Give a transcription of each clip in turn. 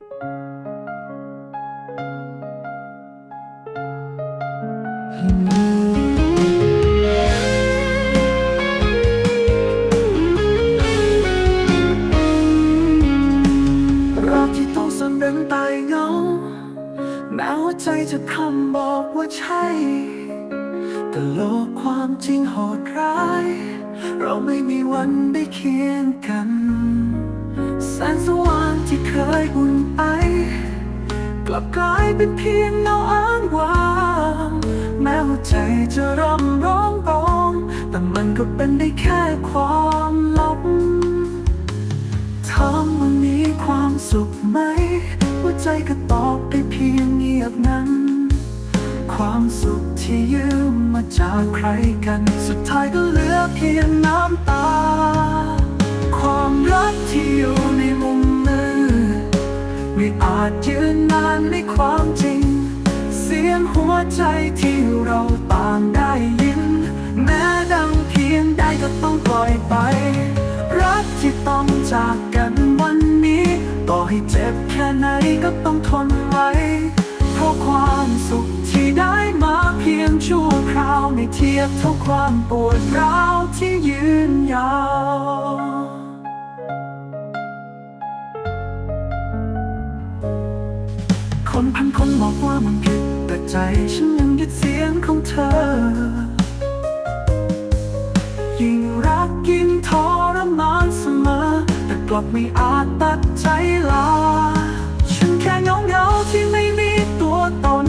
รักที่ต้องสำเร็จตายเงาแม้ว่าใจจะคำบอกว่าใช่ แต่โลกความจริงโหดร้าย เราไม่มีวันได้เคียงกัน แสงสว่าง ที่เคยอุ่นไอกลับกลายเป็นเพียงเงาอ้างว้างแม้ว่าใจจะรำร้องร้อง แต่มันก็เป็นได้แค่ความลับถามว่ามีความสุขไหมหัวใจก็ตอบได้เพียงเงียบนั้น ความสุขที่ยืมมาจากใครกัน สุดท้ายก็เหลือเพียงน้ำตา ความรักที่อยู่ อาจยืนนานในความจริง เสียงหัวใจที่เราต่างได้ยิน แม้ดังเพียงใดก็ต้องปล่อยไป รักที่ต้องจากกันวันนี้ ต่อให้เจ็บแค่ไหนก็ต้องทนไว้ เพราะความสุขที่ได้มาเพียงชั่วคราวไม่เทียบเท่าความปวดร้าวที่ยืนยาว คนพันคนบอกว่ามันผิด แต่ใจฉันยังยึดเสียงของเธอ ยิ่งรักยิ่งทรมานเสมอ แต่กลับไม่อาจตัดใจลา ฉันแค่เงาเงาที่ไม่มีตัวตน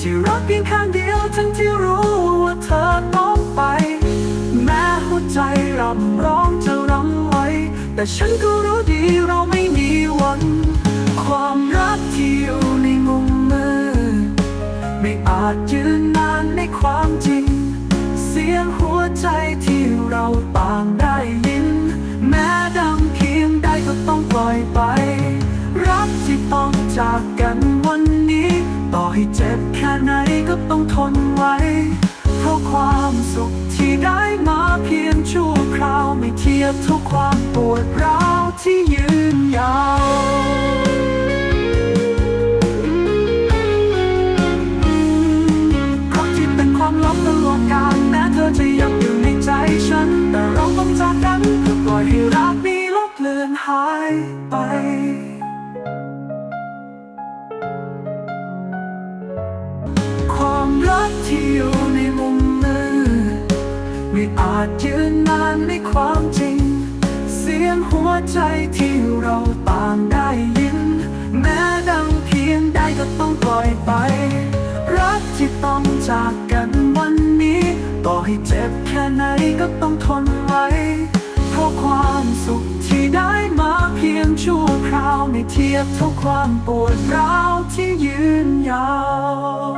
ที่รักเพียงข้างเดียวทั้งที่รู้ว่าเธอต้องไป แม้หัวใจรำร้องจะรำไว้ แต่ฉันก็รู้ดีเราไม่มีวัน จยืนนานในความจริง เสียงหัวใจที่เราต่างได้ยิน แม้ดังเพียงใดก็ต้องปล่อยไป รักที่ต้องจากกันวันนี้ ต่อให้เจ็บแค่ไหนก็ต้องทนไว้ เพราะความสุขที่ได้มาเพียงชั่วคราว ไม่เทียบเท่าความปวดร้าวที่ยืนยาว ความรักที่อยู่ในมุมมือ ไม่อาจยืนนานในความจริง เสียงหัวใจที่เราต่างได้ยิน แม้ดังเพียงใดก็ต้องปล่อยไป รักที่ต้องจากกันวันนี้ ต่อให้เจ็บแค่ไหนก็ต้องทนไว้ เพราความสุขที่ได้มาเพียงชั่วคราวไม่เทียบเท่าความปวดร้าวที่ยืนยาว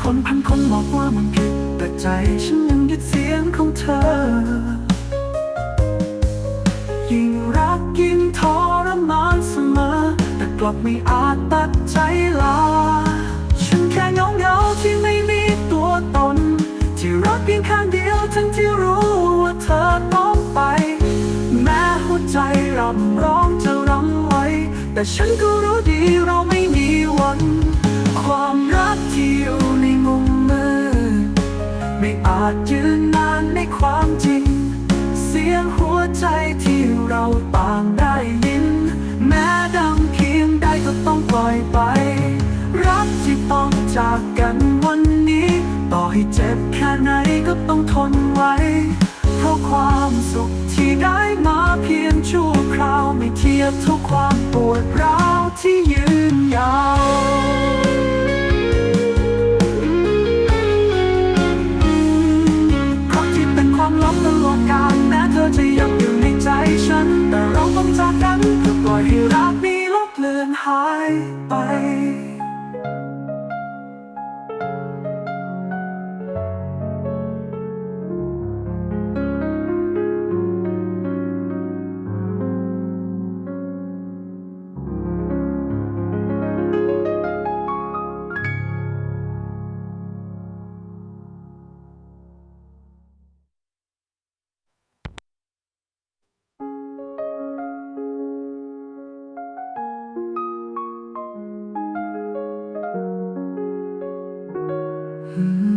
คนพันคนบอกว่ามันผิดแต่ใจฉันยังยึดเสียงของเธอ ยิ่งรักยิ่งทรมานเสมอ แต่กลับไม่อาจตัดใจลา ฉันแค่เงาเงาที่ไม่มี ตน ที่รักเพียงข้างเดียวทั้งที่รู้ว่าเธอต้องไป แม้หัวใจรำร้องจะรำไว้ แต่ฉันก็รู้ดีเราไม่มีวัน ความรักที่อยู่ในมุมมือไม่อาจยืนนานในความจริง เสียงหัวใจที่เราต่างได้ยิน แม้ดังเพียงใดก็ต้องปล่อยไป รักที่ต้องจากกัน ให้เจ็บแค่ไหนก็ต้องทนไว้ เพราะความสุขที่ได้มาเพียงชั่วคราว ไม่เทียบเท่าความปวดร้าวที่ยืนยาว Mm-hmm.